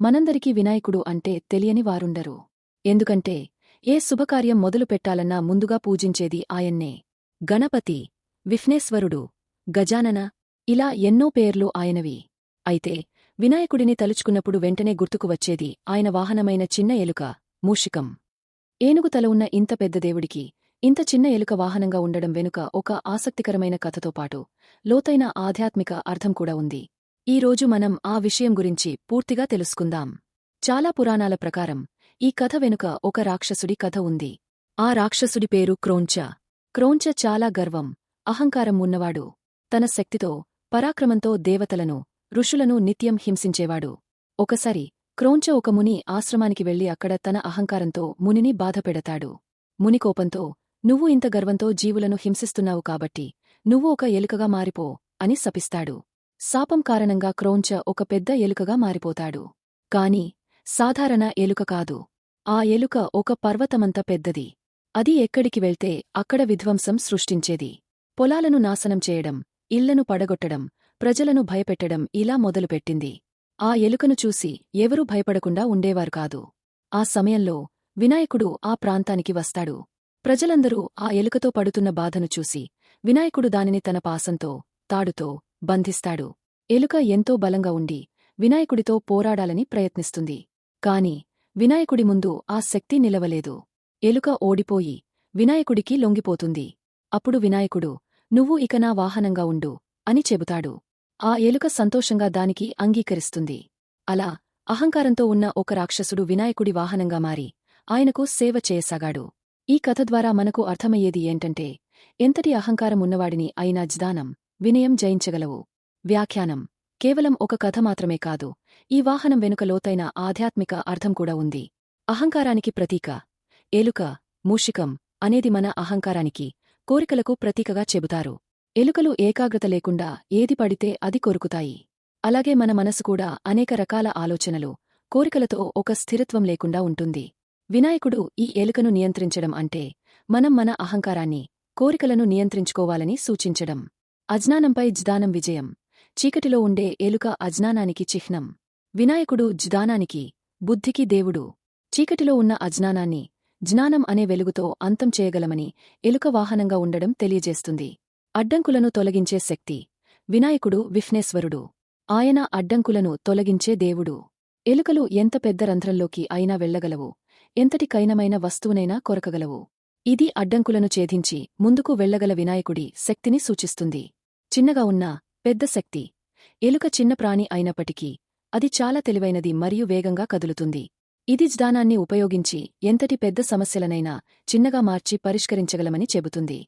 మనందరికీ వినాయకుడు అంటే తెలియని వారుండరు. ఎందుకంటే ఏ శుభకార్యం మొదలు పెట్టాలన్నా ముందుగా పూజించేది ఆయన్నే. గణపతి విఘ్నేశ్వరుడు గజానన ఇలా ఎన్నో పేర్లు ఆయనవి. అయితే వినాయకుడిని తలుచుకున్నప్పుడు వెంటనే గుర్తుకు వచ్చేది ఆయన వాహనమైన చిన్న ఎలుక మూషికం. ఏనుగు తల ఉన్న ఇంత పెద్ద దేవుడికి ఇంత చిన్న ఎలుక వాహనంగా ఉండడం వెనుక ఒక ఆసక్తికరమైన కథతో పాటు లోతైన ఆధ్యాత్మిక అర్థం కూడా ఉంది. ఈ రోజు మనం ఆ విషయం గురించి పూర్తిగా తెలుసుకుందాం. చాలా పురాణాల ప్రకారం ఈ కథ వెనుక ఒక రాక్షసుడి కథ ఉంది. ఆ రాక్షసుడి పేరు క్రోంచ. క్రోంచ చాలా గర్వం అహంకారం ఉన్నవాడు. తన శక్తితో పరాక్రమంతో దేవతలను ఋషులను నిత్యం హింసించేవాడు. ఒకసారి క్రోంచ ఒక ముని ఆశ్రమానికి వెళ్ళి అక్కడ తన అహంకారంతో మునిని బాధపెడతాడు. మునికోపంతో నువ్వు ఇంత గర్వంతో జీవులను హింసిస్తున్నావు కాబట్టి నువ్వు ఒక ఎలుకగా మారిపో అని శపిస్తాడు. శాపం కారణంగా క్రోంచ ఒక పెద్ద ఎలుకగా మారిపోతాడు. కాని సాధారణ ఎలుక కాదు. ఆ ఎలుక ఒక పర్వతమంత పెద్దది. అది ఎక్కడికి వెళ్తే అక్కడ విధ్వంసం సృష్టించేది. పొలాలను నాశనం చేయడం ఇళ్ళను పడగొట్టడం ప్రజలను భయపెట్టడం ఇలా మొదలుపెట్టింది. ఆ ఎలుకను చూసి ఎవరూ భయపడకుండా ఉండేవారు కాదు. ఆ సమయంలో వినాయకుడు ఆ ప్రాంతానికి వస్తాడు. ప్రజలందరూ ఆ ఎలుకతో పడుతున్న బాధను చూసి వినాయకుడు దానిని తన పాసంతో తాడుతో బంధిస్తాడు. ఎలుక ఎంతో బలంగా ఉండి వినాయకుడితో పోరాడాలని ప్రయత్నిస్తుంది. కాని వినాయకుడి ముందు ఆ శక్తి నిలవలేదు. ఎలుక ఓడిపోయి వినాయకుడికి లొంగిపోతుంది. అప్పుడు వినాయకుడు నువ్వు ఇక నా వాహనంగా ఉండు అని చెబుతాడు. ఆ ఎలుక సంతోషంగా దానికి అంగీకరిస్తుంది. అలా అహంకారంతో ఉన్న ఒక రాక్షసుడు వినాయకుడి వాహనంగా మారి ఆయనకు సేవ చేయసాగాడు. ఈ కథ ద్వారా మనకు అర్థమయ్యేది ఏంటంటే ఎంతటి అహంకారం ఉన్నవాడిని అయినా జ్దానం వినయం జయించగలవు. వ్యాఖ్యానం. కేవలం ఒక కథ మాత్రమే కాదు ఈ వాహనం వెనుక లోతైన ఆధ్యాత్మిక అర్థం కూడా ఉంది. అహంకారానికి ప్రతీక. ఎలుక మూషికం అనేది మన అహంకారానికి కోరికలకు ప్రతీకగా చెబుతారు. ఎలుకలు ఏకాగ్రత లేకుండా ఏది పడితే అది కొరుకుతాయి. అలాగే మన మనసు కూడా అనేక రకాల ఆలోచనలు కోరికలతో ఒక స్థిరత్వం లేకుండా ఉంటుంది. వినాయకుడు ఈ ఎలుకను నియంత్రించడం అంటే మనం మన అహంకారాన్ని కోరికలను నియంత్రించుకోవాలని సూచించడం. అజ్ఞానంపై జ్దానం విజయం. చీకటిలో ఉండే ఎలుక అజ్ఞానానికి చిహ్నం. వినాయకుడు జ్దానానికి బుద్ధికి దేవుడు. చీకటిలో ఉన్న అజ్ఞానాన్ని జ్ఞానం అనే వెలుగుతో అంతం చేయగలమని ఎలుక వాహనంగా ఉండడం తెలియజేస్తుంది. అడ్డంకులను తొలగించే శక్తి. వినాయకుడు విఘ్నేశ్వరుడు. ఆయన అడ్డంకులను తొలగించే దేవుడు. ఎలుకలు ఎంత పెద్ద రంధ్రంలోకి అయినా వెళ్ళగలవు ఎంతటి కైనమైన వస్తువునైనా కొరకగలవు. ఇది అడ్డంకులను ఛేదించి ముందుకు వెళ్ళగల వినాయకుడి శక్తిని సూచిస్తుంది. చిన్నగా ఉన్నా పెద్ద శక్తి. ఎలుక చిన్న ప్రాణి అయినప్పటికీ అది చాలా తెలివైనది మరియు వేగంగా కదులుతుంది. ఇది జ్ఞానాన్ని ఉపయోగించి ఎంతటి పెద్ద సమస్యలనైనా చిన్నగా మార్చి పరిష్కరించగలమని చెబుతుంది.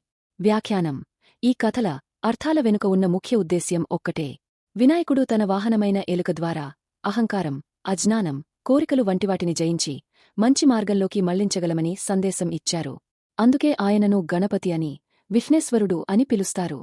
వ్యాఖ్యానం. ఈ కథల అర్థాల వెనుక ఉన్న ముఖ్య ఉద్దేశ్యం ఒక్కటే. వినాయకుడు తన వాహనమైన ఎలుక ద్వారా అహంకారం అజ్ఞానం కోరికలు వంటివాటిని జయించి మంచి మార్గంలోకి మళ్ళించగలమని సందేశం ఇచ్చారు. అందుకే ఆయనను గణపతి అని విఘ్నేశ్వరుడు అని పిలుస్తారు.